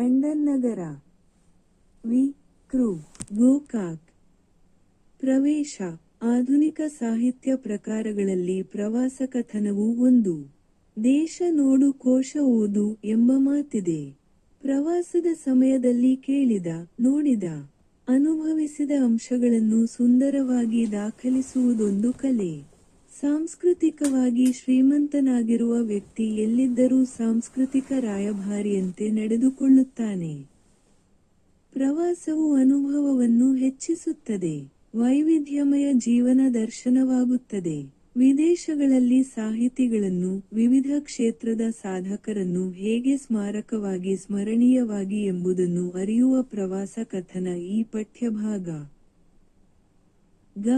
London ನಗರ V. ಕ್ರೂ. ಗೋಕಾಕ್. ಪ್ರವೇಶ. ಆಧುನಿಕ ಸಾಹಿತ್ಯ ಪ್ರಕಾರಗಳಲ್ಲಿ ಪ್ರವಾಸ ಕಥನವು ಒಂದು. ದೇಶ ನೋಡು, ಕೋಶ ಓದು ಎಂಬ ಮಾತಿದೆ. ಪ್ರವಾಸದ ಸಮಯದಲ್ಲಿ ಕೇಳಿದ, ನೋಡಿದ, ಅನುಭವಿಸಿದ ಅಂಶಗಳನ್ನು ಸುಂದರವಾಗಿ ದಾಖಲಿಸುವುದೊಂದು ಕಲೆ. ಸಾಂಸ್ಕೃತಿಕವಾಗಿ ಶ್ರೀಮಂತನಾಗಿರುವ ವ್ಯಕ್ತಿ ಎಲ್ಲಿದ್ದರೂ ಸಾಂಸ್ಕೃತಿಕ ರಾಯಭಾರಿಯಂತೆ ನಡೆದುಕೊಳ್ಳುತ್ತಾನೆ. ಪ್ರವಾಸವು ಅನುಭವವನ್ನು ಹೆಚ್ಚಿಸುತ್ತದೆ. ವೈವಿಧ್ಯಮಯ ಜೀವನ ದರ್ಶನವಾಗುತ್ತದೆ. ವಿದೇಶಗಳಲ್ಲಿ ಸಾಹಿತಿಗಳನ್ನು, ವಿವಿಧ ಕ್ಷೇತ್ರದ ಸಾಧಕರನ್ನು ಹೇಗೆ ಸ್ಮಾರಕವಾಗಿ ಸ್ಮರಣೀಯವಾಗಿ ಎಂಬುದನ್ನು ಅರಿಯುವ ಪ್ರವಾಸ ಕಥನ ಈ ಪಠ್ಯಭಾಗ. ಗ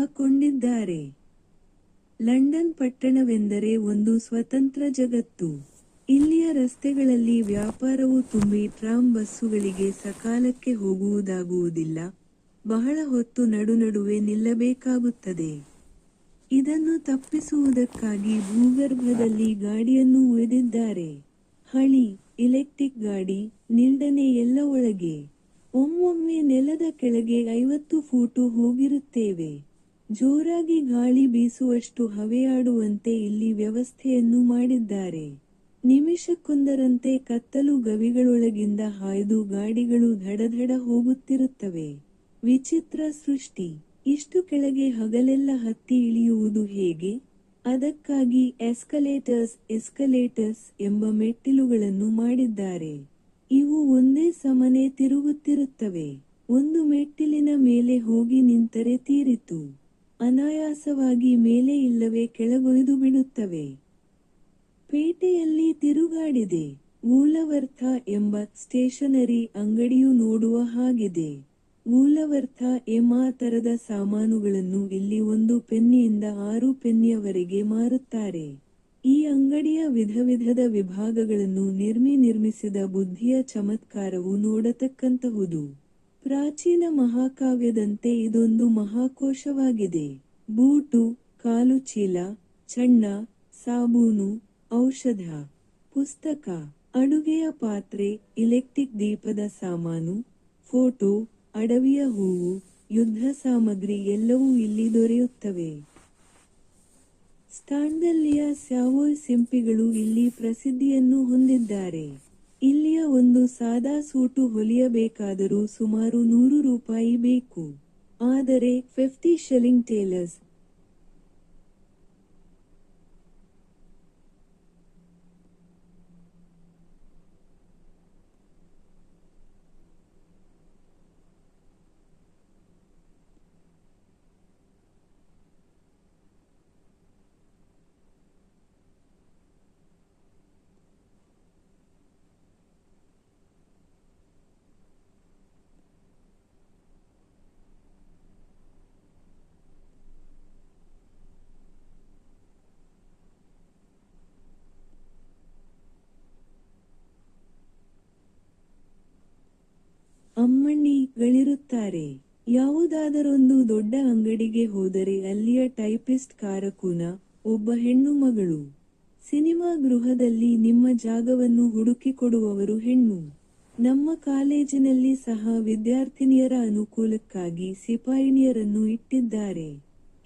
ಲಂಡನ್ ಪಟ್ಟಣವೆಂದರೆ ಒಂದು ಸ್ವತಂತ್ರ ಜಗತ್ತು. ಇಲ್ಲಿಯ ರಸ್ತೆಗಳಲ್ಲಿ ವ್ಯಾಪಾರವು ತುಂಬಿ ಟ್ರಾಮ್ ಬಸ್ಸುಗಳಿಗೆ ಸಕಾಲಕ್ಕೆ ಹೋಗುವುದಾಗುವುದಿಲ್ಲ. ಬಹಳ ಹೊತ್ತು ನಡುನಡುವೆ ನಿಲ್ಲಬೇಕಾಗುತ್ತದೆ. ಇದನ್ನು ತಪ್ಪಿಸುವುದಕ್ಕಾಗಿ ಭೂಗರ್ಭದಲ್ಲಿ ಗಾಡಿಯನ್ನು ಉಳಿದಿದ್ದಾರೆ. ಹಳಿ, ಎಲೆಕ್ಟ್ರಿಕ್ ಗಾಡಿ ನಿಲ್ದನೆ ಎಲ್ಲ ಒಳಗೆ. ಒಮ್ಮೊಮ್ಮೆ ನೆಲದ ಕೆಳಗೆ ಐವತ್ತು ಫೂಟು ಹೋಗಿರುತ್ತೇವೆ. ಜೋರಾಗಿ ಗಾಳಿ ಬೀಸುವಷ್ಟು ಹವೆಯಾಡುವಂತೆ ಇಲ್ಲಿ ವ್ಯವಸ್ಥೆಯನ್ನು ಮಾಡಿದ್ದಾರೆ. ನಿಮಿಷಕ್ಕೊಂದರಂತೆ ಕತ್ತಲು ಗವಿಗಳೊಳಗಿಂದ ಹಾಯ್ದು ಗಾಡಿಗಳು ಧಡಧಡ ಹೋಗುತ್ತಿರುತ್ತವೆ. ವಿಚಿತ್ರ ಸೃಷ್ಟಿ. ಇಷ್ಟು ಕೆಳಗೆ ಹಗಲೆಲ್ಲ ಹತ್ತಿ ಇಳಿಯುವುದು ಹೇಗೆ? ಅದಕ್ಕಾಗಿ ಎಸ್ಕಲೇಟರ್ಸ್ ಎಸ್ಕಲೇಟರ್ಸ್ ಎಂಬ ಮೆಟ್ಟಿಲುಗಳನ್ನು ಮಾಡಿದ್ದಾರೆ. ಇವು ಒಂದೇ ಸಮನೆ ತಿರುಗುತ್ತಿರುತ್ತವೆ. ಒಂದು ಮೆಟ್ಟಿಲಿನ ಮೇಲೆ ಹೋಗಿ ನಿಂತರೆ ತೀರಿತು. ಅನಾಯಾಸವಾಗಿ ಮೇಲೆ ಇಲ್ಲವೇ ಕೆಳಗೊಯ್ದು ಬಿಡುತ್ತವೆ. ಪೇಟೆಯಲ್ಲಿ ತಿರುಗಾಡಿದೆ. ಮೂಲವರ್ಥ ಎಂಬ ಸ್ಟೇಷನರಿ ಅಂಗಡಿಯು ನೋಡುವ ಹಾಗಿದೆ. ಮೂಲವರ್ಥ ಎಂಬ ತರದ ಸಾಮಾನುಗಳನ್ನು ಇಲ್ಲಿ ಒಂದು ಪೆನ್ನಿಯಿಂದ ಆರು ಪೆನ್ನಿಯವರೆಗೆ ಮಾರುತ್ತಾರೆ. ಈ ಅಂಗಡಿಯ ವಿಧ ವಿಧದ ವಿಭಾಗಗಳನ್ನು ನಿರ್ಮಿ ನಿರ್ಮಿಸಿದ ಬುದ್ಧಿಯ ಚಮತ್ಕಾರವು ನೋಡತಕ್ಕಂತಹುದು. ಪ್ರಾಚೀನ ಮಹಾಕಾವ್ಯದಂತೆ ಇದೊಂದು ಮಹಾಕೋಶವಾಗಿದೆ. ಬೂಟು, ಕಾಲು ಚೀಲ, ಚಣ್ಣ, ಸಾಬೂನು, ಔಷಧ, ಪುಸ್ತಕ, ಅಡುಗೆಯ ಪಾತ್ರೆ, ಇಲೆಕ್ಟ್ರಿಕ್ ದೀಪದ ಸಾಮಾನು, ಫೋಟೋ, ಅಡವಿಯ ಹೂವು, ಯುದ್ಧ ಸಾಮಗ್ರಿ ಎಲ್ಲವೂ ಇಲ್ಲಿ ದೊರೆಯುತ್ತವೆ. ಸ್ಟಾಂಡಲ್ಲಿಯ ಸ್ಯಾವೋಯ್ ಸಿಂಪಿಗಳು ಇಲ್ಲಿ ಪ್ರಸಿದ್ಧಿಯನ್ನು ಹೊಂದಿದ್ದಾರೆ. ಇಲ್ಲಿಯ ಒಂದು ಸಾದಾ ಸೂಟು ಹೊಲಿಯಬೇಕಾದರೂ ಸುಮಾರು ನೂರು ರೂಪಾಯಿ ಬೇಕು. ಆದರೆ ಫಿಫ್ಟಿ ಶೆಲಿಂಗ್ ಟೇಲರ್ಸ್ ಅಮ್ಮಣ್ಣಿಗಳಿರುತ್ತಾರೆ ಯಾವುದಾದರೊಂದು ದೊಡ್ಡ ಅಂಗಡಿಗೆ ಹೋದರೆ ಅಲ್ಲಿಯ ಟೈಪಿಸ್ಟ್ ಕಾರಕುನ, ಒಬ್ಬ ಹೆಣ್ಣು ಮಗಳು. ಸಿನಿಮಾ ಗೃಹದಲ್ಲಿ ನಿಮ್ಮ ಜಾಗವನ್ನು ಹುಡುಕಿಕೊಡುವವರು ಹೆಣ್ಣು. ನಮ್ಮ ಕಾಲೇಜಿನಲ್ಲಿ ಸಹ ವಿದ್ಯಾರ್ಥಿನಿಯರ ಅನುಕೂಲಕ್ಕಾಗಿ ಸಿಪಾಯಿನಿಯರನ್ನು ಇಟ್ಟಿದ್ದಾರೆ.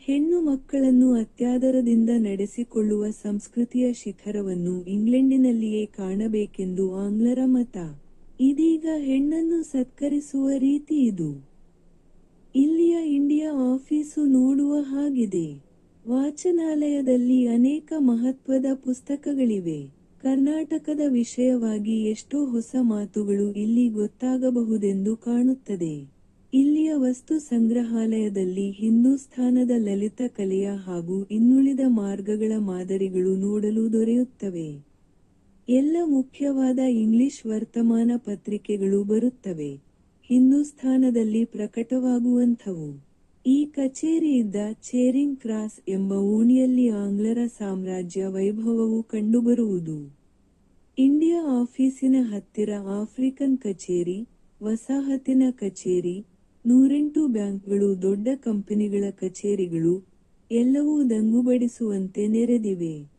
ಹೆಣ್ಣು ಮಕ್ಕಳನ್ನು ಅತ್ಯಾದರದಿಂದ ನಡೆಸಿಕೊಳ್ಳುವ ಸಂಸ್ಕೃತಿಯ ಶಿಖರವನ್ನು ಇಂಗ್ಲೆಂಡಿನಲ್ಲಿಯೇ ಕಾಣಬೇಕೆಂದು ಆಂಗ್ಲರ ಮತ. ಇದೀಗ ಹೆಣ್ಣನ್ನು ಸತ್ಕರಿಸುವ ರೀತಿ ಇದು. ಇಲ್ಲಿಯ ಇಂಡಿಯಾ ಆಫೀಸು ನೋಡುವ ಹಾಗಿದೆ. ವಾಚನಾಲಯದಲ್ಲಿ ಅನೇಕ ಮಹತ್ವದ ಪುಸ್ತಕಗಳಿವೆ. ಕರ್ನಾಟಕದ ವಿಷಯವಾಗಿ ಎಷ್ಟೋ ಹೊಸ ಮಾತುಗಳು ಇಲ್ಲಿ ಗೊತ್ತಾಗಬಹುದೆಂದು ಕಾಣುತ್ತದೆ. ಇಲ್ಲಿಯ ವಸ್ತು ಸಂಗ್ರಹಾಲಯದಲ್ಲಿ ಹಿಂದೂಸ್ಥಾನದ ಲಲಿತ ಕಲೆಯ ಹಾಗೂ ಇನ್ನುಳಿದ ಮಾರ್ಗಗಳ ಮಾದರಿಗಳು ನೋಡಲು ದೊರೆಯುತ್ತವೆ. ಎಲ್ಲ ಮುಖ್ಯವಾದ ಇಂಗ್ಲಿಷ್ ವರ್ತಮಾನ ಪತ್ರಿಕೆಗಳು ಬರುತ್ತವೆ. ಹಿಂದೂಸ್ಥಾನದಲ್ಲಿ ಪ್ರಕಟವಾಗುವಂಥವು. ಈ ಕಚೇರಿ ಚೇರಿಂಗ್ ಕ್ರಾಸ್ ಎಂಬ ಓಣಿಯಲ್ಲಿ ಆಂಗ್ಲರ ಸಾಮ್ರಾಜ್ಯ ವೈಭವವು ಕಂಡುಬರುವುದು. ಇಂಡಿಯಾ ಆಫೀಸಿನ ಹತ್ತಿರ ಆಫ್ರಿಕನ್ ಕಚೇರಿ, ವಸಾಹತಿನ ಕಚೇರಿ, ನೂರೆಂಟು ಬ್ಯಾಂಕ್ಗಳು, ದೊಡ್ಡ ಕಂಪನಿಗಳ ಕಚೇರಿಗಳು ಎಲ್ಲವೂ ದಂಗುಬಡಿಸುವಂತೆ ನೆರೆದಿವೆ.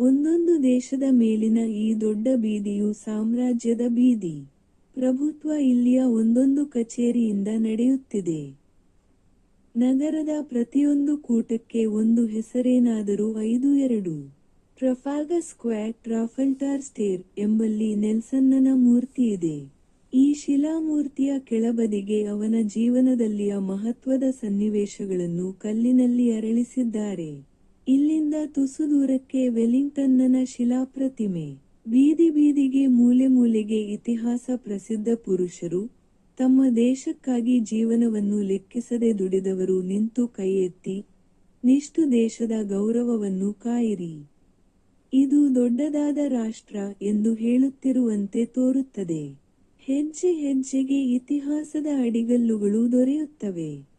ಒಂದೊಂದು ದೇಶದ ಮೇಲಿನ ಈ ದೊಡ್ಡ ಬೀದಿಯು ಸಾಮ್ರಾಜ್ಯದ ಬೀದಿ. ಪ್ರಭುತ್ವ ಇಲ್ಲಿಯ ಒಂದೊಂದು ಕಚೇರಿಯಿಂದ ನಡೆಯುತ್ತಿದೆ. ನಗರದ ಪ್ರತಿಯೊಂದು ಕೂಟಕ್ಕೆ ಒಂದು ಹೆಸರೇನಾದರೂ ಐದು ಎರಡು. ಟ್ರಫಾಗ ಸ್ಕ್ವೇರ್ ಟ್ರಾಫಲ್ಟಾರ್ ಸ್ಟೇರ್ ಎಂಬಲ್ಲಿ ನೆಲ್ಸನ್ನನ ಮೂರ್ತಿ ಇದೆ. ಈ ಶಿಲಾಮೂರ್ತಿಯ ಕೆಳಬದಿಗೆ ಅವನ ಜೀವನದಲ್ಲಿಯ ಮಹತ್ವದ ಸನ್ನಿವೇಶಗಳನ್ನು ಕಲ್ಲಿನಲ್ಲಿ ಅರಳಿಸಿದ್ದಾರೆ. ಇಲ್ಲಿಂದ ತುಸು ದೂರಕ್ಕೆ ವೆಲ್ಲಿಂಗ್ಟನ್ನನ ಶಿಲಾಪ್ರತಿಮೆ. ಬೀದಿ ಬೀದಿಗೆ ಮೂಲೆ ಮೂಲೆಗೆ ಇತಿಹಾಸ ಪ್ರಸಿದ್ಧ ಪುರುಷರು ತಮ್ಮ ದೇಶಕ್ಕಾಗಿ ಜೀವನವನ್ನು ಲೆಕ್ಕಿಸದೆ ದುಡಿದವರು ನಿಂತು ಕೈ ಎತ್ತಿ ನಿಷ್ಟು ದೇಶದ ಗೌರವವನ್ನು ಕಾಯಿರಿ. ಇದು ದೊಡ್ಡದಾದ ರಾಷ್ಟ್ರ ಎಂದು ಹೇಳುತ್ತಿರುವಂತೆ ತೋರುತ್ತದೆ. ಹೆಜ್ಜೆ ಹೆಜ್ಜೆಗೆ ಇತಿಹಾಸದ ಅಡಿಗಲ್ಲುಗಳು ದೊರೆಯುತ್ತವೆ.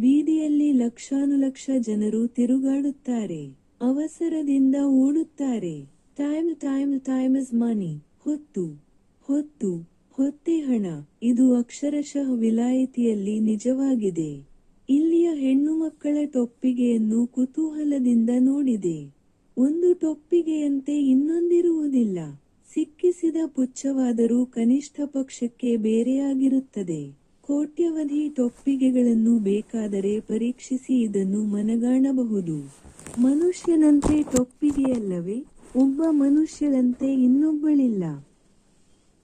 ಬೀದಿಯಲ್ಲಿ ಲಕ್ಷಾನುಲಕ್ಷ ಜನರು ತಿರುಗಾಡುತ್ತಾರೆ. ಅವಸರದಿಂದ ಓಡುತ್ತಾರೆ. Time time time is money ಹೊತ್ತು ಹೊತ್ತು, ಹೊತ್ತೆ ಹಣ. ಇದು ಅಕ್ಷರಶಃ ವಿಲಾಯಿತಿಯಲ್ಲಿ ನಿಜವಾಗಿದೆ. ಇಲ್ಲಿಯ ಹೆಣ್ಣು ಮಕ್ಕಳ ಟೊಪ್ಪಿಗೆಯನ್ನು ಕುತೂಹಲದಿಂದ ನೋಡಿದೆ. ಒಂದು ಟೊಪ್ಪಿಗೆಯಂತೆ ಇನ್ನೊಂದಿರುವುದಿಲ್ಲ. ಸಿಕ್ಕಿಸಿದ ಪುಚ್ಛವಾದರೂ ಕನಿಷ್ಠ ಪಕ್ಷಕ್ಕೆ ಬೇರೆಯಾಗಿರುತ್ತದೆ. ಕೋಟ್ಯವಧಿ ಟೊಪ್ಪಿಗೆಗಳನ್ನು ಬೇಕಾದರೆ ಪರೀಕ್ಷಿಸಿ ಇದನ್ನು ಮನಗಾಣಬಹುದು. ಮನುಷ್ಯನಂತೆ ಟೊಪ್ಪಿಗೆಯಲ್ಲವೇ ಒಬ್ಬ ಮನುಷ್ಯರಂತೆ ಇನ್ನೊಬ್ಬಳಿಲ್ಲ.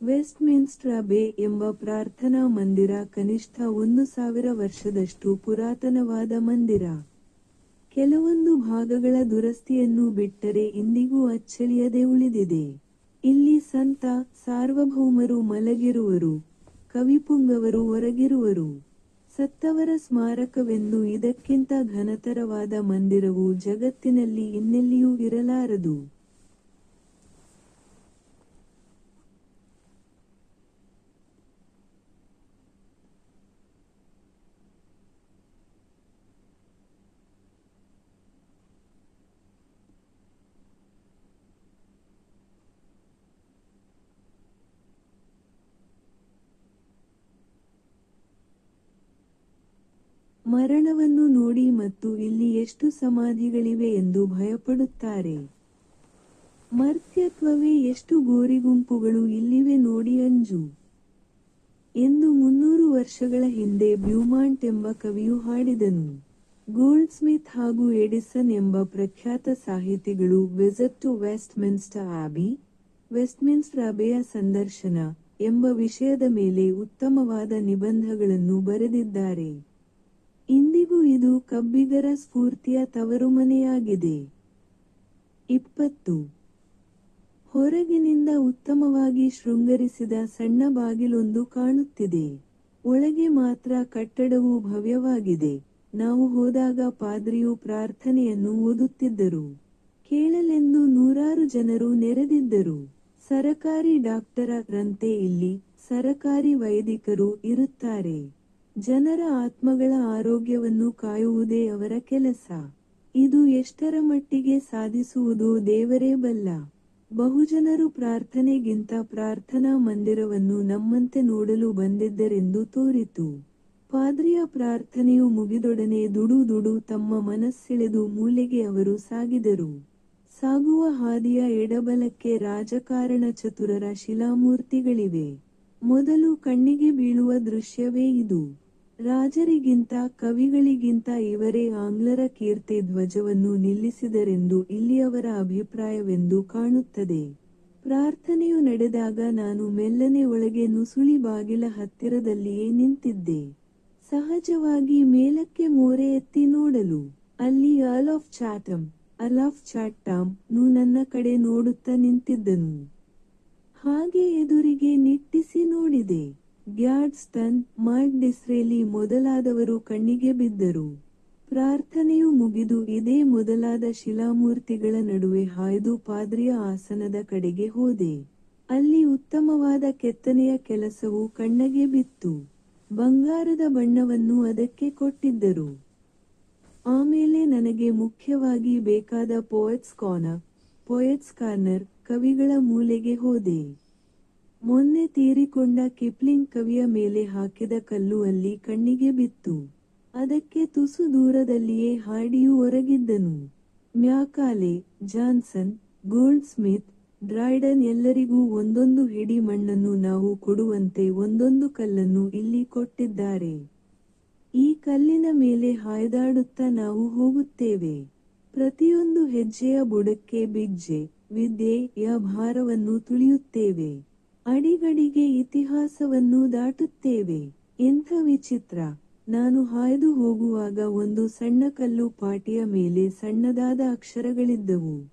ವೆಸ್ಟ್ ಮಿನ್ಸ್ಟರ್ ಅಬೆ ಎಂಬ ಪ್ರಾರ್ಥನಾ ಮಂದಿರ ಕನಿಷ್ಠ ಒಂದು ಸಾವಿರ ವರ್ಷದಷ್ಟು ಪುರಾತನವಾದ ಮಂದಿರ. ಕೆಲವೊಂದು ಭಾಗಗಳ ದುರಸ್ತಿಯನ್ನು ಬಿಟ್ಟರೆ ಇಂದಿಗೂ ಅಚ್ಚಳಿಯದೆ ಉಳಿದಿದೆ. ಇಲ್ಲಿ ಸಂತ ಸಾರ್ವಭೌಮರು ಮಲಗಿರುವರು. ಕವಿಪುಂಗವರು ಹೊರಗಿರುವರು. ಸತ್ತವರ ಸ್ಮಾರಕವೆಂದು ಇದಕ್ಕಿಂತ ಘನತರವಾದ ಮಂದಿರವು ಜಗತ್ತಿನಲ್ಲಿ ಇನ್ನೆಲ್ಲಿಯೂ ಇರಲಾರದು. ಮರಣವನ್ನು ನೋಡಿ ಮತ್ತು ಇಲ್ಲಿ ಎಷ್ಟು ಸಮಾಧಿಗಳಿವೆ ಎಂದು ಭಯಪಡುತ್ತಾರೆ. ಮರ್ತ್ಯತ್ವವೇ ಎಷ್ಟು ಗೋರಿಗುಂಪುಗಳು ಇಲ್ಲಿವೆ ನೋಡಿ ಅಂಜು. ಎಂದು ಮುನ್ನೂರು ವರ್ಷಗಳ ಹಿಂದೆ ಬ್ಯೂಮಾಂಟ್ ಎಂಬ ಕವಿಯು ಹಾಡಿದನು. ಗೋಲ್ಡ್ ಸ್ಮಿತ್ ಹಾಗೂ ಎಡಿಸನ್ ಎಂಬ ಪ್ರಖ್ಯಾತ ಸಾಹಿತಿಗಳು visit to Westminster Abbey, Westminster ಅಬೆಯ ಸಂದರ್ಶನ ಎಂಬ ವಿಷಯದ ಮೇಲೆ ಉತ್ತಮವಾದ ನಿಬಂಧಗಳನ್ನು ಬರೆದಿದ್ದಾರೆ. ಇದು ಕಬ್ಬಿಗರ ಸ್ಫೂರ್ತಿಯ ತವರು ಮನೆಯಾಗಿದೆ ಇಪ್ಪತ್ತು. ಹೊರಗಿನಿಂದ ಉತ್ತಮವಾಗಿ ಶೃಂಗರಿಸಿದ ಸಣ್ಣ ಬಾಗಿಲೊಂದು ಕಾಣುತ್ತಿದೆ. ಒಳಗೆ ಮಾತ್ರ ಕಟ್ಟಡವು ಭವ್ಯವಾಗಿದೆ. ನಾವು ಹೋದಾಗ ಪಾದ್ರಿಯು ಪ್ರಾರ್ಥನೆಯನ್ನು ಓದುತ್ತಿದ್ದರು. ಕೇಳಲೆಂದು ನೂರಾರು ಜನರು ನೆರೆದಿದ್ದರು. ಸರಕಾರಿ ಡಾಕ್ಟರ ರಂತೆ ಇಲ್ಲಿ ಸರಕಾರಿ ವೈದಿಕರು ಇರುತ್ತಾರೆ. ಜನರ ಆತ್ಮಗಳ ಆರೋಗ್ಯವನ್ನು ಕಾಯುವುದೇ ಅವರ ಕೆಲಸ. ಇದು ಎಷ್ಟರ ಮಟ್ಟಿಗೆ ಸಾಧಿಸುವುದು ದೇವರೇ ಬಲ್ಲ. ಬಹುಜನರು ಪ್ರಾರ್ಥನೆಗಿಂತ ಪ್ರಾರ್ಥನಾ ಮಂದಿರವನ್ನು ನಮ್ಮಂತೆ ನೋಡಲು ಬಂದಿದ್ದರೆಂದು ತೋರಿತು. ಪಾದ್ರಿಯ ಪ್ರಾರ್ಥನೆಯು ಮುಗಿದೊಡನೆ ದುಡು ದುಡು ತಮ್ಮ ಮನಸ್ಸೆಳೆದು ಮೂಲೆಗೆ ಅವರು ಸಾಗಿದರು. ಸಾಗುವ ಹಾದಿಯ ಎಡಬಲಕ್ಕೆ ರಾಜಕಾರಣ ಚತುರರ ಶಿಲಾಮೂರ್ತಿಗಳಿವೆ. ಮೊದಲು ಕಣ್ಣಿಗೆ ಬೀಳುವ ದೃಶ್ಯವೇ ಇದು. ರಾಜರಿಗಿಂತ ಕವಿಗಳಿಗಿಂತ ಇವರೇ ಆಂಗ್ಲರ ಕೀರ್ತಿ ಧ್ವಜವನ್ನು ನಿಲ್ಲಿಸಿದರೆಂದು ಇಲ್ಲಿಯವರ ಅಭಿಪ್ರಾಯವೆಂದು ಕಾಣುತ್ತದೆ. ಪ್ರಾರ್ಥನೆಯು ನಡೆದಾಗ ನಾನು ಮೆಲ್ಲನೆ ಒಳಗೆ ನುಸುಳಿ ಬಾಗಿಲ ಹತ್ತಿರದಲ್ಲಿಯೇ ನಿಂತಿದ್ದೆ. ಸಹಜವಾಗಿ ಮೇಲಕ್ಕೆ ಮೋರೆ ಎತ್ತಿ ನೋಡಲು, ಅಲ್ಲಿ ಅಲ್ ಆಫ್ ಚಾಟಮ್ ಅಲ್ ಆಫ್ ಚಾಟಾಮ್ ನು ನನ್ನ ಕಡೆ ನೋಡುತ್ತಾ ನಿಂತಿದ್ದನು. ಹಾಗೆ ಎದುರಿಗೆ ನಿಟ್ಟಿಸಿ ನೋಡಿದೆ. ಗ್ಯಾಡ್ಸ್ಟನ್ ಮಾರ್ಕ್ ಡಿಸ್ರೇಲಿ ಮೊದಲಾದವರು ಕಣ್ಣಿಗೆ ಬಿದ್ದರು. ಪ್ರಾರ್ಥನೆಯು ಮುಗಿದು ಇದೇ ಮೊದಲಾದ ಶಿಲಾಮೂರ್ತಿಗಳ ನಡುವೆ ಹಾಯ್ದು ಪಾದ್ರಿಯ ಆಸನದ ಕಡೆಗೆ ಹೋದೆ. ಅಲ್ಲಿ ಉತ್ತಮವಾದ ಕೆತ್ತನೆಯ ಕೆಲಸವು ಕಣ್ಣಗೆ ಬಿತ್ತು. ಬಂಗಾರದ ಬಣ್ಣವನ್ನು ಅದಕ್ಕೆ ಕೊಟ್ಟಿದ್ದರು. ಆಮೇಲೆ ನನಗೆ ಮುಖ್ಯವಾಗಿ ಬೇಕಾದ ಪೋಯಟ್ಸ್ ಕಾರ್ನರ್ ಪೋಯಟ್ಸ್ ಕಾರ್ನರ್ ಕವಿಗಳ ಮೂಲೆಗೆ ಹೋದೆ. ಮೊನ್ನೆ ತೀರಿಕೊಂಡ ಕಿಪ್ಲಿಂಗ್ ಕವಿಯ ಮೇಲೆ ಹಾಕಿದ ಕಲ್ಲು ಅಲ್ಲಿ ಕಣ್ಣಿಗೆ ಬಿತ್ತು. ಅದಕ್ಕೆ ತುಸು ದೂರದಲ್ಲಿಯೇ ಹಾಡಿಯು ಹೊರಗಿದ್ದನು Macaulay, Johnson Goldsmith Dryden ಎಲ್ಲರಿಗೂ ಒಂದೊಂದು ಹಿಡಿ ಮಣ್ಣನ್ನು ನಾವು ಕೊಡುವಂತೆ ಒಂದೊಂದು ಕಲ್ಲನ್ನು ಇಲ್ಲಿ ಕೊಟ್ಟಿದ್ದಾರೆ. ಈ ಕಲ್ಲಿನ ಮೇಲೆ ಹಾಯ್ದಾಡುತ್ತಾ ನಾವು ಹೋಗುತ್ತೇವೆ. ಪ್ರತಿಯೊಂದು ಹೆಜ್ಜೆಯ ಬುಡಕ್ಕೆ ಬಿಜ್ಜೆ ವಿದ್ಯೆಯ ಭಾರವನ್ನು ತುಳಿಯುತ್ತೇವೆ. ಅಡಿಗಡಿಗೆ ಇತಿಹಾಸವನ್ನು ದಾಟುತ್ತೇವೆ. ಎಂಥ ವಿಚಿತ್ರ. ನಾನು ಹಾಯ್ದು ಹೋಗುವಾಗ ಒಂದು ಸಣ್ಣ ಕಲ್ಲು ಪಾಟಿಯ ಮೇಲೆ ಸಣ್ಣದಾದ ಅಕ್ಷರಗಳಿದ್ದವು.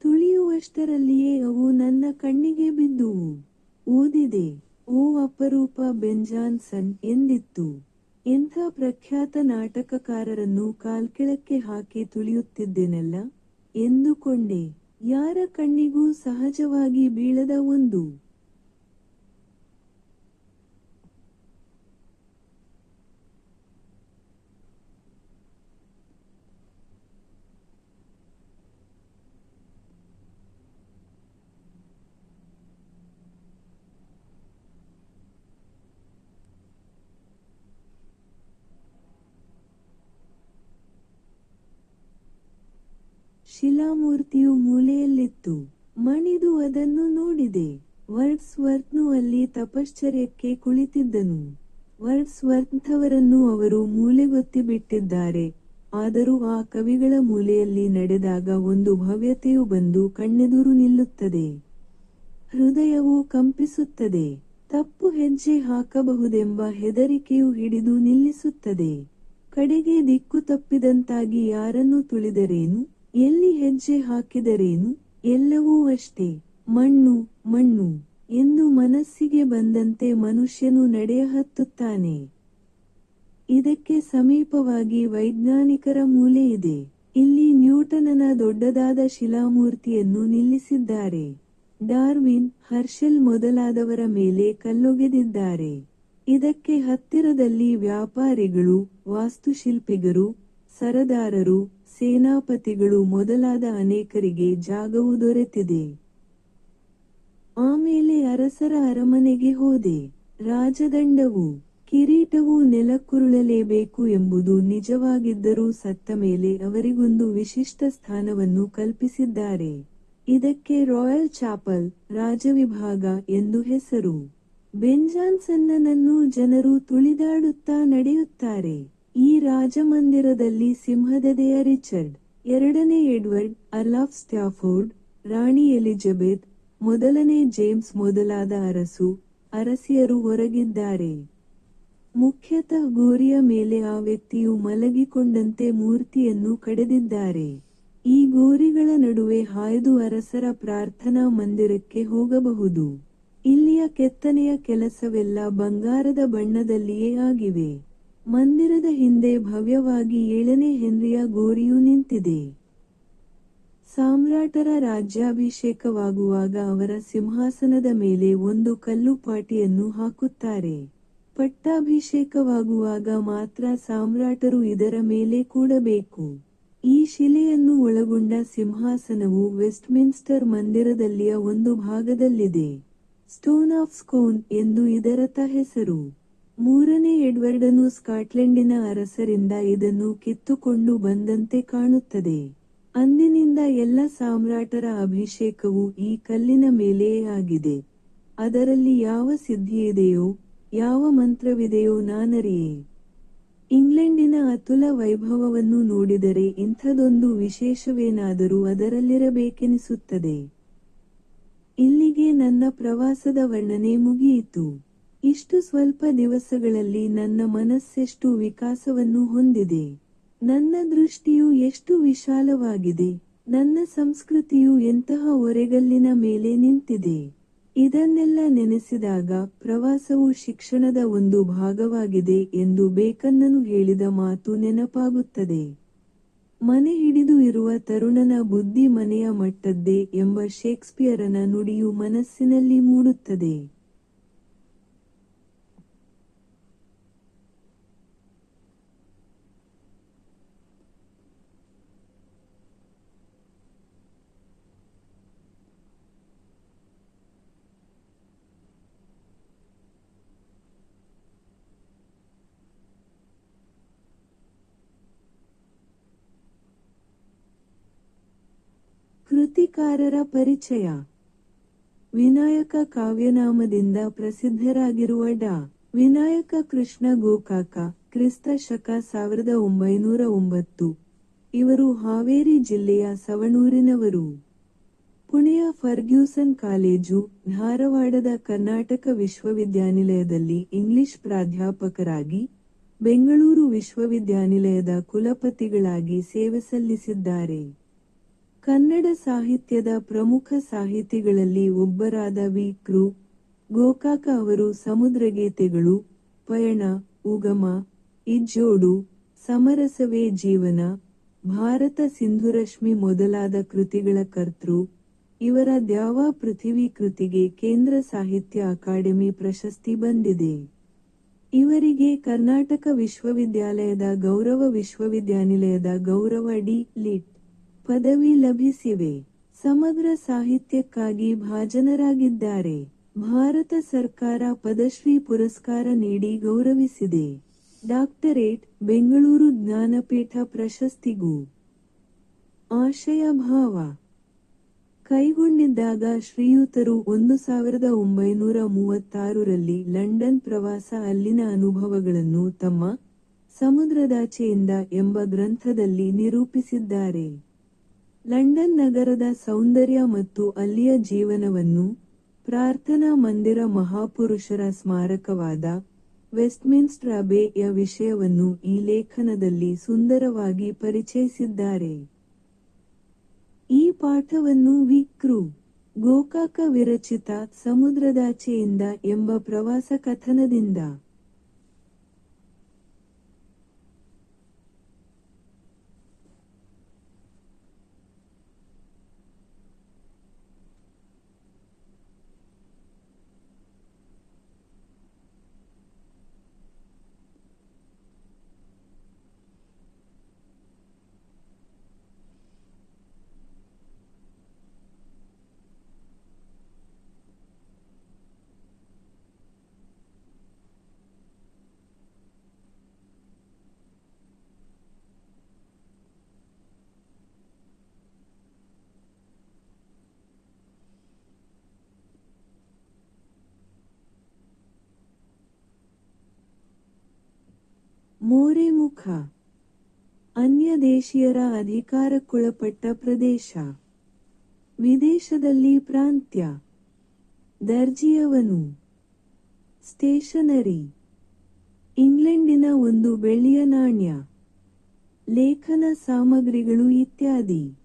ತುಳಿಯುವಷ್ಟರಲ್ಲಿಯೇ ಅವು ನನ್ನ ಕಣ್ಣಿಗೆ ಬಿದ್ದುವು. ಓದಿದೆ. ಓ ಅಪರೂಪ ಬೆಂಜಾನ್ಸನ್ ಎಂದಿತ್ತು. ಎಂಥ ಪ್ರಖ್ಯಾತ ನಾಟಕಕಾರರನ್ನು ಕಾಲ್ಕೆಳಕ್ಕೆ ಹಾಕಿ ತುಳಿಯುತ್ತಿದ್ದೆನಲ್ಲ? ಎಂದುಕೊಂಡೆ. ಯಾರ ಕಣ್ಣಿಗೂ ಸಹಜವಾಗಿ ಬೀಳದ ಒಂದು ಶಿಲಾಮೂರ್ತಿಯು ಮೂಲೆಯಲ್ಲಿತ್ತು. ಮಣಿದು ಅದನ್ನು ನೋಡಿದೆ. ವರ್ಡ್ಸ್ವರ್ತ್ನು ಅಲ್ಲಿ ತಪಶ್ಚರ್ಯಕ್ಕೆ ಕುಳಿತಿದ್ದನು. ವರ್ಡ್ಸ್ ವರ್ತ್ವರನ್ನು ಅವರು ಮೂಲೆಗೊತ್ತಿ ಬಿಟ್ಟಿದ್ದಾರೆ. ಆದರೂ ಆ ಕವಿಗಳ ಮೂಲೆಯಲ್ಲಿ ನಡೆದಾಗ ಒಂದು ಭವ್ಯತೆಯು ಬಂದು ಕಣ್ಣೆದುರು ನಿಲ್ಲುತ್ತದೆ. ಹೃದಯವು ಕಂಪಿಸುತ್ತದೆ. ತಪ್ಪು ಹೆಜ್ಜೆ ಹಾಕಬಹುದೆಂಬ ಹೆದರಿಕೆಯು ಹಿಡಿದು ನಿಲ್ಲಿಸುತ್ತದೆ. ಕಡೆಗೆ ದಿಕ್ಕು ತಪ್ಪಿದಂತಾಗಿ ಯಾರನ್ನು ತುಳಿದರೇನು? ಎಲ್ಲಿ ಹೆಜ್ಜೆ ಹಾಕಿದರೇನು? ಎಲ್ಲವೂ ಅಷ್ಟೇ. ಮಣ್ಣು ಮಣ್ಣು ಎಂದು ಮನಸ್ಸಿಗೆ ಬಂದಂತೆ ಮನುಷ್ಯನು ನಡೆಯ ಹತ್ತುತ್ತಾನೆ ಇದಕ್ಕೆ ಸಮೀಪವಾಗಿ ವೈಜ್ಞಾನಿಕರ ಮೂಲೆ ಇದೆ. ಇಲ್ಲಿ ನ್ಯೂಟನನ ದೊಡ್ಡದಾದ ಶಿಲಾಮೂರ್ತಿಯನ್ನು ನಿಲ್ಲಿಸಿದ್ದಾರೆ. ಡಾರ್ವಿನ್, ಹರ್ಷೆಲ್ ಮೊದಲಾದವರ ಮೇಲೆ ಕಲ್ಲೊಗೆದಿದ್ದಾರೆ. ಇದಕ್ಕೆ ಹತ್ತಿರದಲ್ಲಿ ವ್ಯಾಪಾರಿಗಳು, ವಾಸ್ತುಶಿಲ್ಪಿಗರು ಸರದಾರರು, ಸೇನಾಪತಿಗಳು ಮೊದಲಾದ ಅನೇಕರಿಗೆ ಜಾಗವು ದೊರೆತಿದೆ. ಆಮೇಲೆ ಅರಸರ ಅರಮನೆಗೆ ಹೋದೆ. ರಾಜದಂಡವು, ಕಿರೀಟವು ನೆಲಕ್ಕುರುಳಲೇಬೇಕು ಎಂಬುದು ನಿಜವಾಗಿದ್ದರೂ ಸತ್ತ ಮೇಲೆ ಅವರಿಗೊಂದು ವಿಶಿಷ್ಟ ಸ್ಥಾನವನ್ನು ಕಲ್ಪಿಸಿದ್ದಾರೆ. ಇದಕ್ಕೆ ರಾಯಲ್ ಚಾಪಲ್, ರಾಜವಿಭಾಗ ಎಂದು ಹೆಸರು. ಬೆಂಜಾನ್ಸನ್ನನನ್ನು ಜನರು ತುಳಿದಾಡುತ್ತಾ ನಡೆಯುತ್ತಾರೆ. ಈ ರಾಜಮಂದಿರದಲ್ಲಿ ಸಿಂಹದೆದೆಯ ರಿಚರ್ಡ್, ಎರಡನೇ ಎಡ್ವರ್ಡ್ ಅಲಾಫ್ ಸ್ಟ್ಯಾಫೋರ್ಡ್, ರಾಣಿ ಎಲಿಜಬೆತ್, ಮೊದಲನೇ ಜೇಮ್ಸ್ ಮೊದಲಾದ ಅರಸು, ಅರಸಿಯರು ಹೊರಗಿದ್ದಾರೆ. ಮುಖ್ಯತಃ ಗೋರಿಯ ಮೇಲೆ ಆ ವ್ಯಕ್ತಿಯು ಮಲಗಿಕೊಂಡಂತೆ ಮೂರ್ತಿಯನ್ನು ಕಡೆದಿದ್ದಾರೆ. ಈ ಗೋರಿಗಳ ನಡುವೆ ಹಾಯ್ದು ಅರಸರ ಪ್ರಾರ್ಥನಾ ಮಂದಿರಕ್ಕೆ ಹೋಗಬಹುದು. ಇಲ್ಲಿಯ ಕೆತ್ತನೆಯ ಕೆಲಸವೆಲ್ಲ ಬಂಗಾರದ ಬಣ್ಣದಲ್ಲಿಯೇ ಆಗಿವೆ. ಮಂದಿರದ ಹಿಂದೆ ಭವ್ಯವಾಗಿ ಏಳನೇ ಹೆನ್ರಿಯ ಗೋರಿಯು ನಿಂತಿದೆ. ಸಾಮ್ರಾಟರ ರಾಜ್ಯಾಭಿಷೇಕವಾಗುವಾಗ ಅವರ ಸಿಂಹಾಸನದ ಮೇಲೆ ಒಂದು ಕಲ್ಲು ಪಾಟಿಯನ್ನು ಹಾಕುತ್ತಾರೆ. ಪಟ್ಟಾಭಿಷೇಕವಾಗುವಾಗ ಮಾತ್ರ ಸಾಮ್ರಾಟರು ಇದರ ಮೇಲೆ ಕೂಡಬೇಕು. ಈ ಶಿಲೆಯನ್ನು ಒಳಗೊಂಡ ಸಿಂಹಾಸನವು ವೆಸ್ಟ್ಮಿನ್ಸ್ಟರ್ ಮಂದಿರದಲ್ಲಿಯ ಒಂದು ಭಾಗದಲ್ಲಿದೆ. ಸ್ಟೋನ್ ಆಫ್ ಸ್ಕೋನ್ ಎಂದು ಇದರತ ಹೆಸರು. ಮೂರನೇ ಎಡ್ವರ್ಡನು ಸ್ಕಾಟ್ಲೆಂಡಿನ ಅರಸರಿಂದ ಇದನ್ನು ಕಿತ್ತುಕೊಂಡು ಬಂದಂತೆ ಕಾಣುತ್ತದೆ. ಅಂದಿನಿಂದ ಎಲ್ಲ ಸಾಮ್ರಾಟರ ಅಭಿಷೇಕವು ಈ ಕಲ್ಲಿನ ಮೇಲೆಯೇ ಆಗಿದೆ. ಅದರಲ್ಲಿ ಯಾವ ಸಿದ್ಧಿಯಿದೆಯೋ, ಯಾವ ಮಂತ್ರವಿದೆಯೋ ನಾನರಿಯೇ. ಇಂಗ್ಲೆಂಡಿನ ಅತುಲ ವೈಭವವನ್ನು ನೋಡಿದರೆ ಇಂಥದೊಂದು ವಿಶೇಷವೇನಾದರೂ ಅದರಲ್ಲಿರಬೇಕೆನಿಸುತ್ತದೆ. ಇಲ್ಲಿಗೆ ನನ್ನ ಪ್ರವಾಸದ ವರ್ಣನೆ ಮುಗಿಯಿತು. ಇಷ್ಟು ಸ್ವಲ್ಪ ದಿವಸಗಳಲ್ಲಿ ನನ್ನ ಮನಸ್ಸೆಷ್ಟು ವಿಕಾಸವನ್ನು ಹೊಂದಿದೆ. ನನ್ನ ದೃಷ್ಟಿಯು ಎಷ್ಟು ವಿಶಾಲವಾಗಿದೆ. ನನ್ನ ಸಂಸ್ಕೃತಿಯು ಎಂತಹ ಒರೆಗಲ್ಲಿನ ಮೇಲೆ ನಿಂತಿದೆ. ಇದನ್ನೆಲ್ಲ ನೆನೆಸಿದಾಗ ಪ್ರವಾಸವು ಶಿಕ್ಷಣದ ಒಂದು ಭಾಗವಾಗಿದೆ ಎಂದು ಬೇಕನ್ನನು ಹೇಳಿದ ಮಾತು ನೆನಪಾಗುತ್ತದೆ. ಮನೆ ಹಿಡಿದು ಇರುವ ತರುಣನ ಬುದ್ಧಿ ಮನೆಯ ಮಟ್ಟದ್ದೇ ಎಂಬ ಶೇಕ್ಸ್ಪಿಯರನ ನುಡಿಯು ಮನಸ್ಸಿನಲ್ಲಿ ಮೂಡುತ್ತದೆ. ಕೃತಿಕಾರರ ಪರಿಚಯ. ವಿನಾಯಕ ಕಾವ್ಯನಾಮದಿಂದ ಪ್ರಸಿದ್ಧರಾಗಿರುವ ಡಾ. ವಿನಾಯಕ ಕೃಷ್ಣ ಗೋಕಾಕ, ಕ್ರಿಸ್ತ ಶಕ ಸಾವಿರದ ಒಂಬೈನೂರ ಒಂಬತ್ತು. ಇವರು ಹಾವೇರಿ ಜಿಲ್ಲೆಯ ಸವಣೂರಿನವರು. ಪುಣೆಯ ಫರ್ಗ್ಯೂಸನ್ ಕಾಲೇಜು, ಧಾರವಾಡದ ಕರ್ನಾಟಕ ವಿಶ್ವವಿದ್ಯಾನಿಲಯದಲ್ಲಿ ಇಂಗ್ಲಿಷ್ ಪ್ರಾಧ್ಯಾಪಕರಾಗಿ, ಬೆಂಗಳೂರು ವಿಶ್ವವಿದ್ಯಾನಿಲಯದ ಕುಲಪತಿಗಳಾಗಿ ಸೇವೆ ಸಲ್ಲಿಸಿದ್ದಾರೆ. ಕನ್ನಡ ಸಾಹಿತ್ಯದ ಪ್ರಮುಖ ಸಾಹಿತಿಗಳಲ್ಲಿ ಒಬ್ಬರಾದ ವಿ. ಕೃ ಗೋಕಾಕ ಅವರು ಸಮುದ್ರಗೀತೆಗಳು, ಪಯಣ, ಉಗಮ, ಇಜ್ಜೋಡು, ಸಮರಸವೇ ಜೀವನ, ಭಾರತ ಸಿಂಧುರಶ್ಮಿ ಮೊದಲಾದ ಕೃತಿಗಳ ಕರ್ತೃ, ಇವರ ದ್ಯಾವಾ ಪೃಥಿವಿ ಕೃತಿಗೆ ಕೇಂದ್ರ ಸಾಹಿತ್ಯ ಅಕಾಡೆಮಿ ಪ್ರಶಸ್ತಿ ಬಂದಿದೆ. ಇವರಿಗೆ ಕರ್ನಾಟಕ ವಿಶ್ವವಿದ್ಯಾಲಯದ ಗೌರವ ವಿಶ್ವವಿದ್ಯಾನಿಲಯದ ಗೌರವ ಡಿ. ಲಿಟ್. ಪದವಿ ಲಭಿಸಿವೆ. ಸಮಗ್ರ ಸಾಹಿತ್ಯಕ್ಕಾಗಿ ಭಾಜನರಾಗಿದ್ದಾರೆ. ಭಾರತ ಸರ್ಕಾರ ಪದಶ್ರೀ ಪುರಸ್ಕಾರ ನೀಡಿ ಗೌರವಿಸಿದೆ. ಡಾಕ್ಟರೇಟ್, ಬೆಂಗಳೂರು ಜ್ಞಾನಪೀಠ ಪ್ರಶಸ್ತಿಗೂ. ಆಶಯ ಭಾವ. ಕೈಗೊಂಡಿದ್ದಾಗ ಶ್ರೀಯುತರು ಒಂದು ಸಾವಿರದ ಒಂಬೈನೂರ ಮೂವತ್ತಾರರಲ್ಲಿ ಲಂಡನ್ ಪ್ರವಾಸ ಅಲ್ಲಿನ ಅನುಭವಗಳನ್ನು ತಮ್ಮ ಸಮುದ್ರದಾಚೆಯಿಂದ ಎಂಬ ಗ್ರಂಥದಲ್ಲಿ ನಿರೂಪಿಸಿದ್ದಾರೆ. ಲಂಡನ್ ನಗರದ ಸೌಂದರ್ಯ ಮತ್ತು ಅಲ್ಲಿಯ ಜೀವನವನ್ನು ಪ್ರಾರ್ಥನಾ ಮಂದಿರ ಮಹಾಪುರುಷರ ಸ್ಮಾರಕವಾದ ವೆಸ್ಟ್ಮಿನ್ಸ್ಟರ್ ಅಬೆಯ ವಿಷಯವನ್ನು ಈ ಲೇಖನದಲ್ಲಿ ಸುಂದರವಾಗಿ ಪರಿಚಯಿಸಿದ್ದಾರೆ. ಈ ಪಾಠವನ್ನು ವಿಕ್ರು, ಗೋಕಾಕ ವಿರಚಿತ ಸಮುದ್ರದಾಚೆಯಿಂದ ಎಂಬ ಪ್ರವಾಸ ಕಥನದಿಂದ ಮೋರೆಮುಖ ಅನ್ಯ ದೇಶೀಯರ ಅಧಿಕಾರಕ್ಕೊಳಪಟ್ಟ ಪ್ರದೇಶ, ವಿದೇಶದಲ್ಲಿ ಪ್ರಾಂತ್ಯ, ದರ್ಜಿಯವನು, ಸ್ಟೇಷನರಿ, ಇಂಗ್ಲೆಂಡಿನ ಒಂದು ಬೆಳ್ಳಿಯ ನಾಣ್ಯ, ಲೇಖನ ಸಾಮಗ್ರಿಗಳು ಇತ್ಯಾದಿ,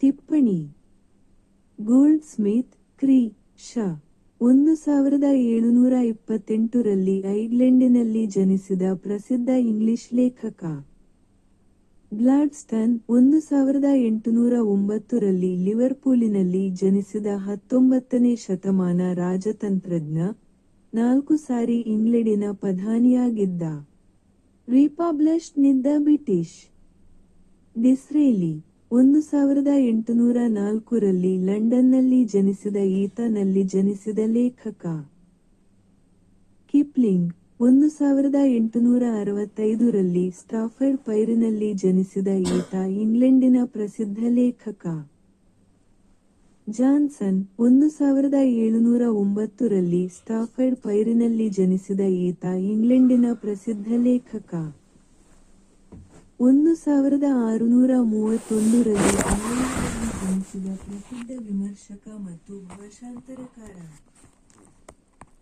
ಟಿಪ್ಪಣಿ ಗೋಲ್ಡ್ ಸ್ಮಿತ್ ಕ್ರೀ, ಶ. ಒಂದು ಸಾವಿರದ ಏಳುನೂರ ಇಪ್ಪತ್ತೆಂಟರಲ್ಲಿ ಐರ್ಲೆಂಡಿನಲ್ಲಿ ಜನಿಸಿದ ಪ್ರಸಿದ್ಧ ಇಂಗ್ಲಿಷ್ ಲೇಖಕ ಗ್ಲಾಡ್ಸ್ಟನ್ ಒಂದು ಸಾವಿರದ ಎಂಟುನೂರ ಒಂಬತ್ತರಲ್ಲಿ ಲಿವರ್ಪೂಲಿನಲ್ಲಿ ಜನಿಸಿದ ಹತ್ತೊಂಬತ್ತನೇ ಶತಮಾನ ರಾಜತಂತ್ರಜ್ಞ, ನಾಲ್ಕು ಸಾರಿ ಇಂಗ್ಲೆಂಡಿನ ಪ್ರಧಾನಿಯಾಗಿದ್ದ. ರಿಪಬ್ಲಿಷ್ ನಿದ್ದ ಬ್ರಿಟಿಷ್. ಡಿಸ್ರೇಲಿ. ಒಂದು ಸಾವಿರದ ಎಂಟುನೂರ ನಾಲ್ಕರಲ್ಲಿ ಲಂಡನ್ನಲ್ಲಿ ಜನಿಸಿದ ಈತನಲ್ಲಿ ಜನಿಸಿದ ಲೇಖಕ ಕಿಪ್ಲಿಂಗ್ ಒಂದು ಸಾವಿರದ ಎಂಟುನೂರ ಅರವತ್ತೈದರಲ್ಲಿ ಸ್ಟಾಫರ್ಡ್ ಪೈರಿನಲ್ಲಿ ಜನಿಸಿದ ಈತ ಇಂಗ್ಲೆಂಡಿನ ಪ್ರಸಿದ್ಧ ಲೇಖಕ. ಜಾನ್ಸನ್ ಒಂದು ಸಾವಿರದ ಏಳುನೂರ ಒಂಬತ್ತರಲ್ಲಿ ಸ್ಟಾಫರ್ಡ್ ಪೈರಿನಲ್ಲಿ ಜನಿಸಿದ ಈತ ಇಂಗ್ಲೆಂಡಿನ ಪ್ರಸಿದ್ಧ ಲೇಖಕ. ಒಂದು ಸಾವಿರದ ಆರುನೂರ ಮೂವತ್ತೊಂದರಲ್ಲಿ ಜನಿಸಿದ ಪ್ರಸಿದ್ಧ ವಿಮರ್ಶಕ ಮತ್ತು ಭಾಷಾಂತರಕಾರ